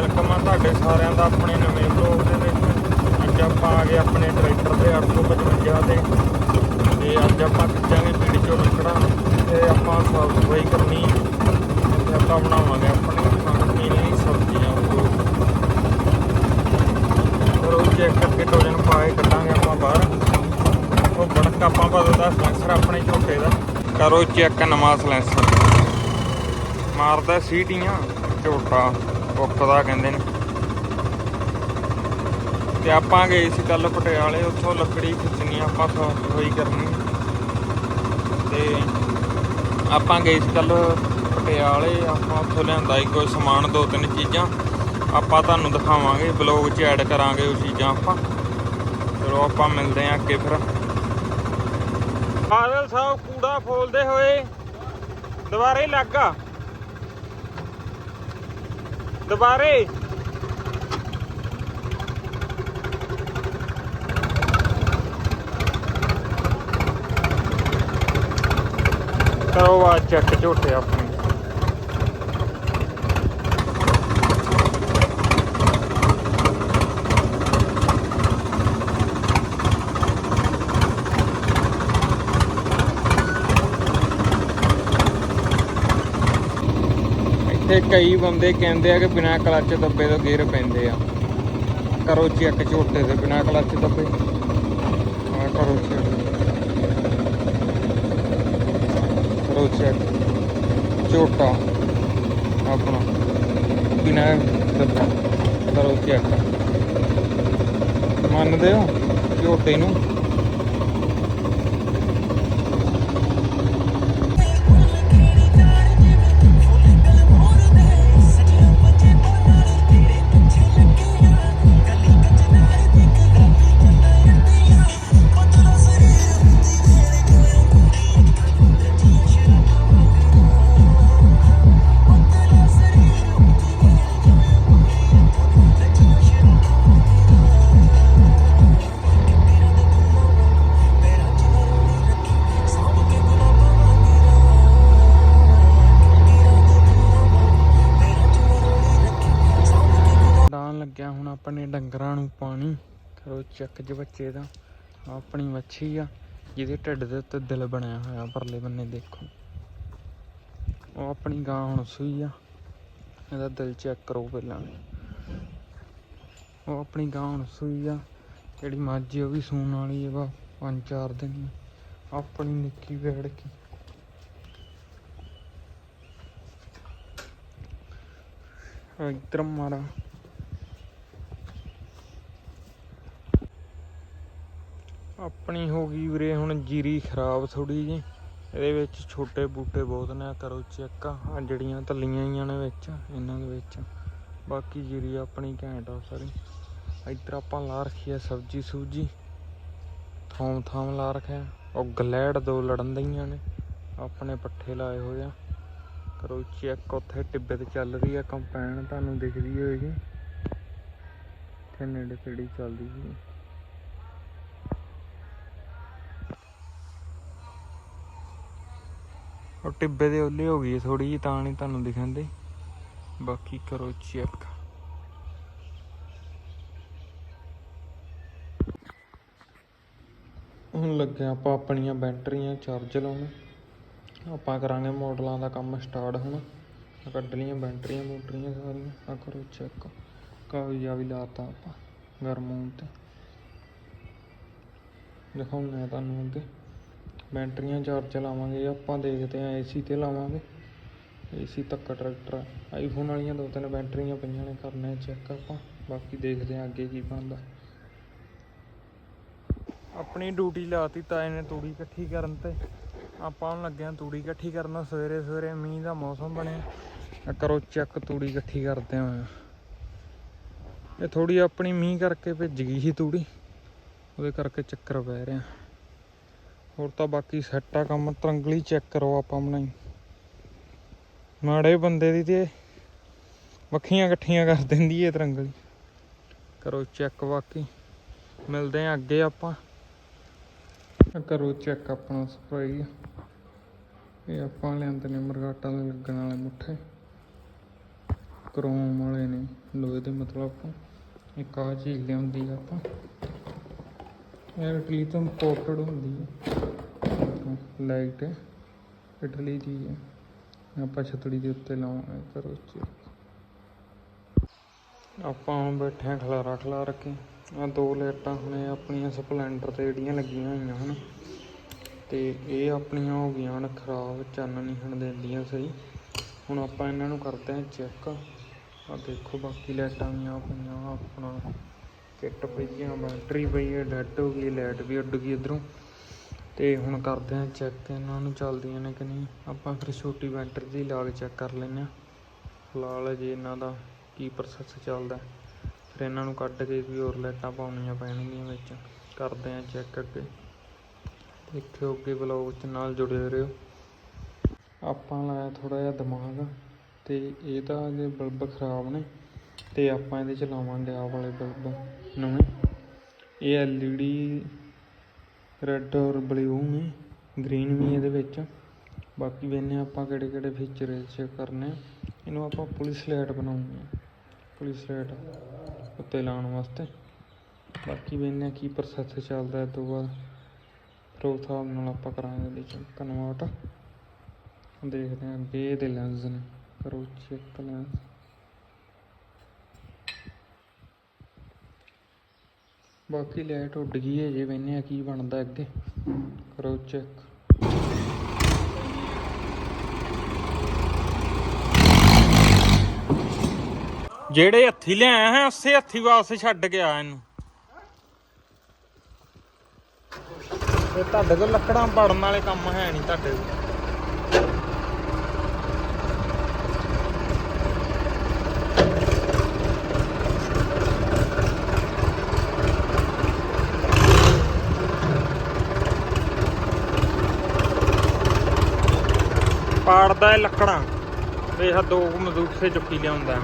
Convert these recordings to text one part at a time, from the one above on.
Welcome ਆ ਤੁਹਾਡੇ ਸਾਰਿਆਂ ਦਾ ਆਪਣੇ ਨਵੇਂ ਵਲੌਗ ਦੇ ਵਿੱਚ। ਅੱਜ ਆਪਾਂ ਆ ਗਏ ਆਪਣੇ ਟਰੈਕਟਰ ਦੇ 855 ਦੇ ਤੇ। ਅੱਜ ਆਪਾਂ ਖਿੱਚਾਂਗੇ ਪੀੜੀ ਚੋਂ ਲੱਕੜਾਂ। ਤੇ ਆਪਾਂ ਸਾਫ਼ ਸਫ਼ਾਈ ਕਰਨੀ। ਤੇ ਆਪਾਂ ਬਣਾਵਾਂਗੇ ਆਪਣੀ ਖਾਣ ਪੀਣ ਲਈ ਸਬਜ਼ੀਆਂ ਫਿਰ ਉਹ ਚੈੱਕ ਕਰਕੇ ਟੋਜਨ ਪਾ ਕੇ ਕੱਢਾਂਗੇ ਆਪਾਂ ਬਾਹਰ। ਉਹ ਬੜਕ ਆਪਾਂ ਬਦਲਦਾ ਸਲੈਂਸਰ ਆਪਣੇ ਝੋਟੇ ਦਾ। ਕਰੋ ਚੈੱਕ ਨਵਾਂ ਸਲੈਂਸਰ। ਮਾਰਦਾ ਸੀਟੀਆਂ, ਝੋਟਾ। ਉੱਕਦਾ ਕਹਿੰਦੇ ਨੇ। ਤੇ ਆਪਾਂ ਗਏ ਸੀ ਕੱਲ ਪਟਿਆਲੇ, ਉੱਥੋਂ ਲੱਕੜੀ ਖਿੱਚਣੀ ਆਪਾਂ ਸਾਫ਼ ਸਫ਼ਾਈ ਕਰਨੀ। ਤੇ ਆਪਾਂ ਗਏ ਸੀ ਕੱਲ ਪਟਿਆਲੇ, ਆਪਾਂ ਉੱਥੋਂ ਲਿਆਂਦਾ ਸੀ ਕੋਈ ਸਮਾਨ, ਦੋ ਤਿੰਨ ਚੀਜ਼ਾਂ। ਆਪਾਂ ਤੁਹਾਨੂੰ ਦਿਖਾਵਾਂਗੇ ਬਲੌਗ 'ਚ ਐਡ ਕਰਾਂਗੇ ਉਹ ਚੀਜ਼ਾਂ ਆਪਾਂ। ਚਲੋ ਆਪਾਂ ਮਿਲਦੇ ਆਂ ਅੱਗੇ ਫਿਰ। ਬਾਦਲ ਸਾਹਿਬ ਕੂੜਾ ਫੋਲਦੇ ਹੋਏ, ਦੁਬਾਰੇ ਲੱਗਾ। ਦੁਬਾਰੇ ਕਰੋ ਆ ਚੱਕ ਝੋਟੇ ਆਪਣੇ ਇੱਥੇ ਕਈ ਬੰਦੇ ਕਹਿੰਦੇ ਆ ਕਿ ਬਿਨਾ ਕਲੱਚ ਦੱਬੇ ਤੋਂ ਗੇਅਰ ਪੈਂਦੇ ਆ। ਕਰੋ ਚੈੱਕ ਝੋਟੇ ਦੇ ਬਿਨਾ ਕਲੱਚ ਦੱਬੇ। ਆ ਕਰੋ ਚੈੱਕ। ਕਰੋ ਚੈੱਕ। ਝੋਟਾ ਆਪਣਾ ਬਿਨਾ ਦੱਬਾ ਕਰੋ ਚੈੱਕ। ਮੰਨਦੇ ਹੋ ਝੋਟੇ ਨੂੰ? ਲੱਗਿਆ ਹੁਣ ਆਪਣੇ ਡੰਗਰਾਂ ਨੂੰ ਪਾਣੀ। ਕਰੋ ਚੱਕ ਜ ਬੱਚੇ ਦਾ। ਆਪਣੀ ਮੱਛੀ ਆ, ਜਿਹਦੇ ਢਿੱਡ ਦੇ ਉੱਤੇ ਦਿਲ ਬਣਿਆ ਹੋਇਆ, ਪਰਲੇ ਬੰਨੇ ਦੇਖੋ। ਉਹ ਆਪਣੀ ਗਾਂ ਹੁਣ ਸੂਈ ਆ। ਇਹਦਾ ਦਿਲ ਚੈੱਕ ਕਰੋ ਪਹਿਲਾਂ। ਉਹ ਆਪਣੀ ਗਾਂ ਹੁਣ ਸੂਈ ਆ। ਜਿਹੜੀ ਮੱਝ ਉਹ ਵੀ ਸੂਣ ਵਾਲੀ ਹੈ ਵਾ ਪੰਜ ਚਾਰ ਦਿਨ ਆਪਣੀ ਨਿੱਕੀ ਵੇੜ ਕੀ ਇਧਰ ਮਾਰਾ ਆਪਣੀ ਹੋ ਗਈ ਵੀਰੇ, ਹੁਣ ਜੀਰੀ ਖਰਾਬ ਥੋੜੀ ਜੀ ਇਹਦੇ ਵਿੱਚ ਛੋਟੇ ਬੂਟੇ ਬਹੁਤ ਨੇ ਕਰੋ ਚੈੱਕ। ਆ ਜਿਹੜੀਆਂ ਤਲੀਆਂ ਹੀ ਨੇ ਵਿੱਚ, ਇਹਨਾਂ ਦੇ ਵਿੱਚ। ਬਾਕੀ ਜੀਰੀ ਆਪਣੀ ਘੈਂਟ ਆ ਸਾਰੀ। ਇੱਧਰ ਆਪਾਂ ਲਾ ਰੱਖੀ ਆ ਸਬਜੀ ਸੂਜੀ। ਥੋਮ ਥਾਮ ਲਾ ਰੱਖਿਆ। ਉਹ ਗਲੈੜ ਦੋ ਲੜਨ ਦਈਆਂ ਨੇ। ਆਪਣੇ ਪੱਠੇ ਲਾਏ ਹੋਏ ਆ। ਕਰੋ ਚੈੱਕ, ਉੱਥੇ ਟਿੱਬੇ ਤੇ ਚੱਲ ਰਹੀ ਆ। ਕੰਪੈਨ ਤੁਹਾਨੂੰ ਦਿਖਦੀ ਹੋਏਗੀ। ਇੱਥੇ ਨੇੜੇ ਤੇੜੀ ਚੱਲਦੀ ਸੀ। ਉਹ ਟਿੱਬੇ ਦੇ ਉੱਲੇ ਹੋ ਗਈ ਥੋੜੀ ਜਿਹੀ, ਤਾਂ ਨਹੀਂ ਤੁਹਾਨੂੰ ਦਿਖਾਂਦੇ ਬਾਕੀ ਕਰੋ ਚੈੱਕ। ਹੁਣ ਲੱਗਿਆ ਆਪਾਂ ਆਪਣੀਆਂ ਬੈਟਰੀਆਂ ਚਾਰਜ ਲਾਉਣ। ਆਪਾਂ ਕਰਾਂਗੇ ਮਾਡਲਾਂ ਦਾ ਕੰਮ ਸਟਾਰਟ ਹੁਣ। ਆਹ ਕੱਢ ਲਈਆਂ ਬੈਟਰੀਆਂ ਬੂਟਰੀਆਂ ਸਾਰੀਆਂ। ਆ ਕਰੋ ਚੈੱਕ। ਕਾਗਜ਼ਾ ਵੀ ਲਾਤਾ ਆਪਾਂ, ਗਰਮ ਹੋਣ ਤੇ। ਦਿਖਾਉਂਦੇ ਤੁਹਾਨੂੰ ਅੱਗੇ। ਬੈਟਰੀਆਂ ਚਾਰਜ ਲਾਵਾਂਗੇ, ਆਪਾਂ ਦੇਖਦੇ ਆ ਏਸੀ ਤੇ ਲਾਵਾਂਗੇ। ਏਸੀ ਤੱਕ ਟਰੈਕਟਰ ਆਈਫੋਨ ਵਾਲੀਆਂ ਦੋ ਤਿੰਨ ਬੈਟਰੀਆਂ ਪਈਆਂ ਨੇ, ਕਰਨੇ ਚੈੱਕ ਆਪਾਂ। ਬਾਕੀ ਦੇਖਦੇ ਆ ਅੱਗੇ ਕੀ ਬਣਦਾ। ਆਪਣੀ ਡਿਊਟੀ ਲਾਤੀ ਤਾਏ ਨੇ ਤੂੜੀ ਇਕੱਠੀ ਕਰਨ ਤੇ। ਆਪਾਂ ਹੁਣ ਲੱਗਿਆ ਤੂੜੀ ਇਕੱਠੀ ਕਰਨਾ, ਸਵੇਰੇ ਸਵੇਰੇ ਮੀਂਹ ਦਾ ਮੌਸਮ ਬਣਿਆ। ਕਰੋ ਚੈੱਕ ਤੂੜੀ ਇਕੱਠੀ ਕਰਦੇ ਆ ਇਹ ਥੋੜੀ ਆਪਣੀ ਮੀਂਹ ਕਰਕੇ ਭਿੱਜ ਗਈ ਸੀ ਤੂੜੀ। ਉਹਦੇ ਕਰਕੇ ਚੱਕਰ ਪੈ ਰਿਹਾ। ਹੋਰ ਤਾਂ ਬਾਕੀ ਸੈੱਟ ਆ ਕੰਮ, ਤਰੰਗਲੀ ਚੈੱਕ ਕਰੋ ਆਪਾਂ ਬਣਾਈ ਮਾੜੇ ਬੰਦੇ ਦੀ ਤੇ ਵੱਖੀਆਂ ਇਕੱਠੀਆਂ ਕਰ ਦਿੰਦੀ ਏ ਤਰੰਗਲੀ। ਕਰੋ ਚੈੱਕ ਬਾਕੀ, ਮਿਲਦੇ ਆ ਅੱਗੇ ਆਪਾਂ। ਕਰੋ ਚੈੱਕ ਆਪਣਾ ਸਪਰੇਅ ਇਹ ਆਪਾਂ ਲਿਆਂਦੇ ਨੇ ਮਰਗਾਟਾਂ ਦੇ ਲੱਗਣ ਵਾਲੇ ਮੁੱਠੇ। ਕਰੋਮ ਵਾਲੇ ਨੇ, ਲੋਹੇ ਇਹਦੇ ਮਤਲਬ ਆਪਾਂ। ਇੱਕ ਆਹ ਚੀਜ਼ ਲਿਆਉਂਦੀ ਆ ਆਪਾਂ। ਇਹ ਇਟਲੀ ਤੋਂ ਇੰਪੋਰਟਡ ਹੁੰਦੀ ਹੈ। ਲਾਈਟ ਇਟਲੀ ਦੀ ਹੈ। ਆਪਾਂ ਛਤੜੀ ਦੇ ਉੱਤੇ ਲਾਵਾਂਗੇ ਕਰੋ ਚੈੱਕ ਆਪਾਂ ਹੁਣ ਬੈਠੇ ਹਾਂ ਖਲਾਰਾ ਖਲਾਰ ਕੇ। ਆ ਦੋ ਲਾਈਟਾਂ ਹੁਣੇ ਆਪਣੀਆਂ ਸਪਲੈਂਡਰ ਤੇ ਜਿਹੜੀਆਂ ਲੱਗੀਆਂ ਹੋਈਆਂ ਹਨ। ਤੇ ਇਹ ਆਪਣੀਆਂ ਹੋ ਗਈਆਂ ਹਨ, ਖਰਾਬ ਚਾਨਣ ਨਹੀਂ ਹਨ ਦਿੰਦੀਆਂ ਸਹੀ। ਹੁਣ ਆਪਾਂ ਇਹਨਾਂ ਨੂੰ ਕਰਦੇ ਹਾਂ ਚੈੱਕ ਆ ਦੇਖੋ, ਬਾਕੀ ਲਾਈਟਾਂ ਵੀ ਆ ਪਈਆਂ, ਆਪਣਾ ਕਿੱਟ ਪਈ ਆ, ਬੈਟਰੀ ਪਈ ਹੈ ਡੈਡ ਹੋ ਗਈ ਲਾਈਟ ਵੀ ਉੱਡ ਗਈ ਇਧਰੋਂ। ਤੇ ਹੁਣ ਕਰਦੇ ਹਾਂ ਚੈੱਕ ਇਹਨਾਂ ਨੂੰ ਚੱਲਦੀਆਂ ਨੇ ਕਿ ਨਹੀਂ। ਆਪਾਂ ਫਿਰ ਛੋਟੀ ਬੈਟਰੀ ਦੀ ਲਾ ਕੇ ਚੈੱਕ ਕਰ ਲੈਂਦੇ ਹਾਂ ਫਿਲਹਾਲ ਜੇ ਇਹਨਾਂ ਦਾ ਕੀ ਪ੍ਰੋਸੈਸ ਚੱਲਦਾ। ਫਿਰ ਇਹਨਾਂ ਨੂੰ ਕੱਢ ਕੇ ਵੀ ਹੋਰ ਲਾਈਟਾਂ ਪਾਉਣੀਆਂ ਪੈਣਗੀਆਂ ਵਿੱਚ। ਕਰਦੇ ਹਾਂ ਚੈੱਕ ਅੱਗੇ। ਦੇਖਿਓ ਅੱਗੇ ਵਲੌਗ ਚ ਨਾਲ ਜੁੜੇ ਰਹੋ। ਆਪਾਂ ਲਾਇਆ ਥੋੜਾ ਜਿਹਾ ਦਿਮਾਗ। ਤੇ ਇਹ ਤਾਂ ਜੇ ਬਲਬ ਖਰਾਬ ਨੇ। ਤੇ ਆਪਾਂ ਇਹਦੇ ਚ ਲਾਵਾਂਗੇ ਆਹ ਵਾਲੇ ਬਲਬ। ਨਵੇਂ ਇਹ ਐਲਈਡੀ ਰੈੱਡ ਔਰ ਬਲੂ ਨੇ, ਗ੍ਰੀਨ ਵੀ ਇਹਦੇ ਵਿੱਚ। ਬਾਕੀ ਵੇਨੇ ਆਪਾਂ ਕਿਹੜੇ ਕਿਹੜੇ ਫੀਚਰ ਇਹ 'ਚ ਕਰਨੇ ਇਹਨੂੰ ਆਪਾਂ ਪੁਲਿਸ ਲਾਈਟ ਬਣਾਉਣੀ ਆ ਪੁਲਿਸ ਲਾਈਟ ਉੱਤੇ ਲਾਉਣ ਵਾਸਤੇ। ਬਾਕੀ ਵੇਨੇ ਕੀ ਪ੍ਰੋਸੈਸ ਚੱਲਦਾ ਇਹ ਤੋਂ ਬਾਅਦ ਫਿਰ ਉਸ ਹਿਸਾਬ ਨਾਲ ਆਪਾਂ ਕਰਾਂਗੇ ਇਹਦੇ ਚ ਕਨਵਰਟ ਦੇਖਦੇ ਹਾਂ ਅੱਗੇ ਇਹਦੇ ਲੈਂਸ ਨੇ। ਕਰੋ ਚੈੱਕ ਲੈਂਸ ਬਾਕੀ ਲਾਈਟ ਉੱਡ ਗਈ ਹੈ, ਜੇ ਵੇਨੇ ਆ ਕੀ ਬਣਦਾ ਅੱਗੇ। ਕਰੋ ਚੈੱਕ ਜਿਹੜੇ ਹੱਥੀ ਲਿਆਇਆ ਹੈ, ਉਸੇ ਹੱਥੀ ਵਾਪਸ ਛੱਡ ਗਿਆ ਇਹਨੂੰ। ਇਹ ਤੁਹਾਡੇ ਕੋਲ ਲੱਕੜਾਂ ਪੜਨ ਵਾਲੇ ਕੰਮ ਹੈ ਨਹੀਂ, ਤੁਹਾਡੇ ਕੋਲ। ਪਾੜਦਾ ਇਹ ਲੱਕੜਾਂ। ਤੇ ਇਹ ਦੋ ਕੁ ਮਜ਼ਦੂਰ ਚੁੱਕੀ ਲਿਆਉਂਦਾ ਹੈ।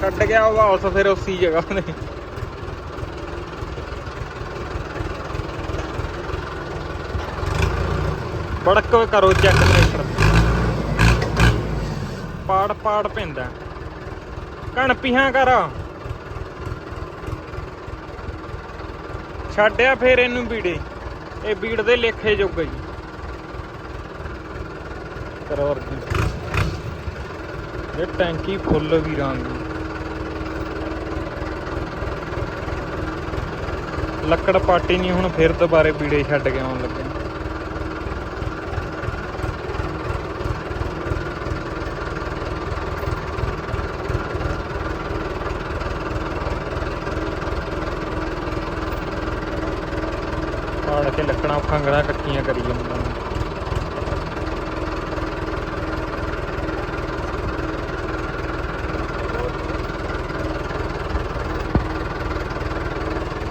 ਛੱਡ ਗਿਆ ਉਹ ਵਾਪਸ, ਫਿਰ ਉਸੀ ਜਗ੍ਹਾ ਤੇ। ਬੜਕ ਕਰੋ ਚੈੱਕ ਟਰੈਕਟਰ ਪਾੜ ਪਾੜ ਪੈਂਦਾ। ਕਣ ਪਿਹਾਂ ਕਰ। ਛੱਡਿਆ ਫੇਰ ਇਹਨੂੰ ਬੀੜੇ। ਇਹ ਬੀੜ ਦੇ ਲੇਖੇ ਜੋਗਾ ਜੀ। ਕਰੋ ਅਰਜੀ ਇਹ ਟੈਂਕੀ ਫੁੱਲ ਵੀ ਰੰਗ ਲੱਕੜ ਪਾਟੀ ਨਹੀਂ, ਹੁਣ ਫਿਰ ਦੁਬਾਰੇ ਪੀੜੇ ਛੱਡ ਕੇ ਆਉਣ ਲੱਗੇ। ਪਾੜ ਕੇ ਲੱਕੜਾਂ ਫੰਗੜਾ ਇਕੱਠੀਆਂ ਕਰੀ ਜਾਂਦਾ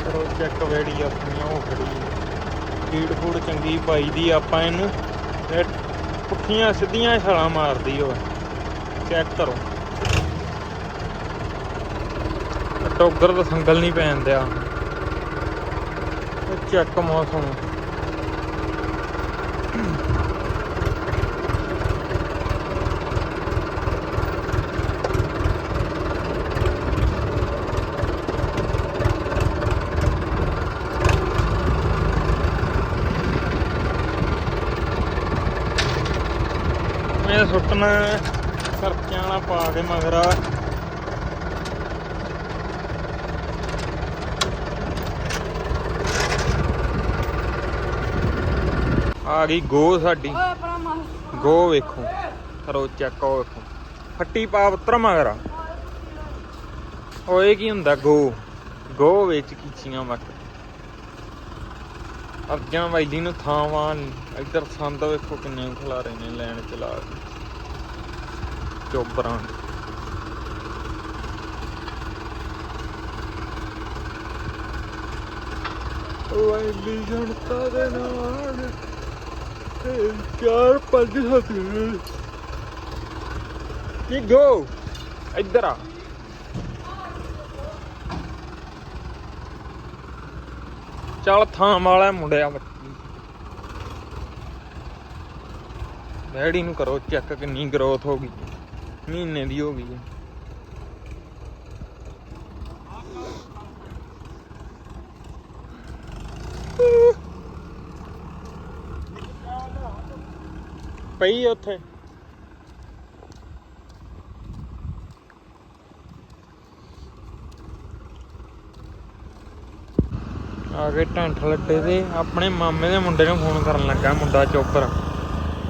ਕਰੋ ਚੈੱਕ ਵੇੜੀ ਆਪਣੀ ਉਹ ਖੜੀ ਫੀਡ ਫੂਡ ਚੰਗੀ ਪਾਈ ਦੀ ਆਪਾਂ ਇਹਨੂੰ ਇਹ ਪੁੱਠੀਆਂ ਸਿੱਧੀਆਂ ਛਾਲਾਂ ਮਾਰਦੀ ਉਹ। ਚੈੱਕ ਕਰੋ। ਟੋਗਰ ਦਾ ਸੰਗਲ ਨਹੀਂ ਪੈਣ ਦਿਆ। ਇਹ ਚੈੱਕ ਮੌਸਮ। ਮੈਂ ਸੁੱਟਣਾ ਖਰਚਿਆਂ ਵਾਲਾ ਪਾ ਕੇ ਮਗਰ। ਆ ਗਈ ਗੋ ਸਾਡੀ। ਆਪਣਾ ਗੋ ਵੇਖੋ। ਕਰੋ ਚੈੱਕ ਉਹ ਵੇਖੋ। ਫੱਟੀ ਪਾ ਪੁੱਤਰ ਮਗਰ। ਓਏ ਕੀ ਹੁੰਦਾ ਗੋ? ਗੋ ਵਿੱਚ ਕੀਚੀਆਂ ਮੱਟ ਅਰਜਾਂ ਵੈਲੀ ਨੂੰ ਥਾਵਾਂ ਇੱਧਰ ਸੰਦ ਵੇਖੋ ਕਿੰਨੇ ਖਿਲਾਰੇ ਨੇ ਲੈਣ ਚਲਾ ਕੇ। ਚੋਬਰਾਂ ਜਨਤਾ ਦੇ ਨਾਲ ਤੇ ਚਾਰ ਪੰਜ ਹੱਥ ਕੀ ਗੋ? ਇੱਧਰ ਆ। ਚੱਲ ਥਾਂ ਵਾਲਾ ਮੁੰਡਿਆ ਡੈਡੀ ਨੂੰ ਕਰੋ ਚੈੱਕ ਕਿੰਨੀ ਗਰੋਥ ਹੋ ਗਈ। ਮਹੀਨੇ ਦੀ ਹੋ ਗਈ ਹੈ। ਪਈ ਉੱਥੇ। ਆ ਗਏ ਟੈਂਟ ਲੱਟੇ ਦੇ। ਆਪਣੇ ਮਾਮੇ ਦੇ ਮੁੰਡੇ ਨੂੰ ਫੋਨ ਕਰਨ ਲੱਗਾ, ਮੁੰਡਾ ਚੋਪਰ।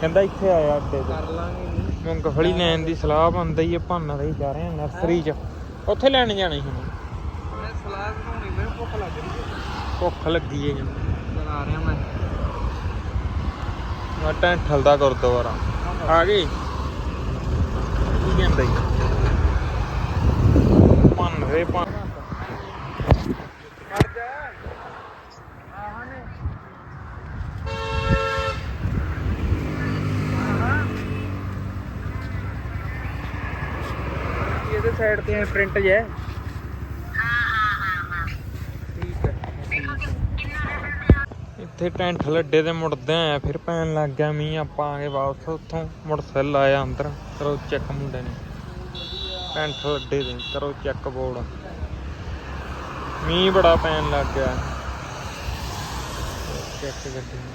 ਕਹਿੰਦਾ ਇੱਥੇ ਆਇਆ ਅੱਡੇ ਤੇ। ਕਰ ਲਾਂਗੇ ਨਹੀਂ ਮੂੰਗਫਲੀ ਲੈਣ ਦੀ ਸਲਾਹ ਬਣਦਾ ਹੀ ਭਾਨਾ ਦੇ ਜਾ ਰਹੇ ਆ ਨਰਸਰੀ 'ਚ। ਉੱਥੇ ਲੈਣ ਜਾਣਾ ਸੀ ਹੁਣ ਮੈਂ ਸਲਾਹ ਬਣਾਉਣੀ ਮੈਨੂੰ ਭੁੱਖ ਲੱਗ ਰਹੀ ਹੈ ਭੁੱਖ ਲੱਗੀ ਏ ਚਲਾ ਰਿਹਾ ਮੈਂ। ਮੈਂ ਟੈਂਠਲ ਦਾ ਗੁਰਦੁਆਰਾ। ਆ ਗਈ? ਕੀ ਕਹਿੰਦਾ ਜੀ? ਭੰਨ ਰੇ ਭੰਨ ਕਰ ਜਾ ਆਹਾਂ ਨੇ ਇਹਦੇ ਸਾਈਡ ਪ੍ਰਿੰਟ ਜੇ ਠੀਕ ਹੈ। ਇੱਥੇ ਟੈਂਟ ਲੱਡੇ ਦੇ ਮੁੜਦੇ ਆਇਆ ਫਿਰ ਪੈਣ ਲੱਗ ਗਿਆ ਮੀਂਹ, ਆਪਾਂ ਆ ਗਏ ਵਾਪਸ ਉੱਥੋਂ। ਮੋਟਰਸਾਈਕਲ ਆਇਆ ਅੰਦਰ, ਕਰੋ ਚੈੱਕ ਮੁੰਡੇ ਨੇ। ਟੈਂਟ ਲੱਡੇ ਦੇ, ਕਰੋ ਚੈੱਕ ਬੋਰਡ ਮੀਂਹ ਬੜਾ ਪੈਣ ਲੱਗ ਗਿਆ। ਚੈੱਕ ਗੱਡੀ।